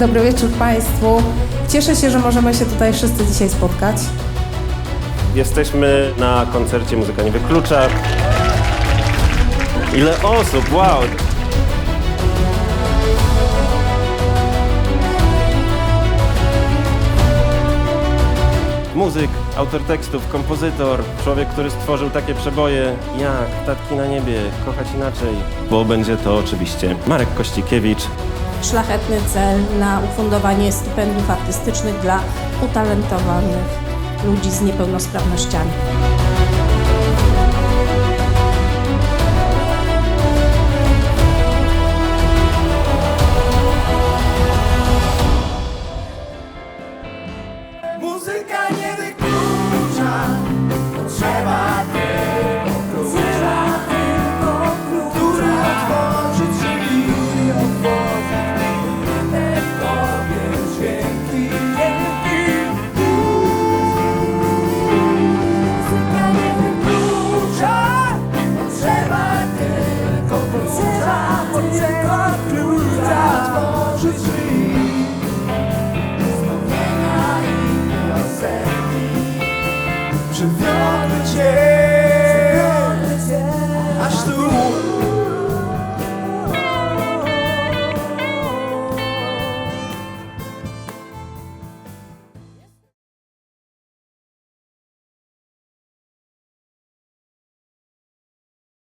Dobry wieczór Państwu. Cieszę się, że możemy się tutaj wszyscy dzisiaj spotkać. Jesteśmy na koncercie Muzyka nie wyklucza. Ile osób, wow! Muzyk, autor tekstów, kompozytor, człowiek, który stworzył takie przeboje jak Tatki na niebie, Kochać inaczej. Bo będzie to oczywiście Marek Kościkiewicz, Szlachetny cel na ufundowanie stypendiów artystycznych dla utalentowanych ludzi z niepełnosprawnościami. Muzyka nie wyklucza, potrzeba klucza, potrzeba klucza, otworzy drzwi. Wspomnienia i piosenki Przy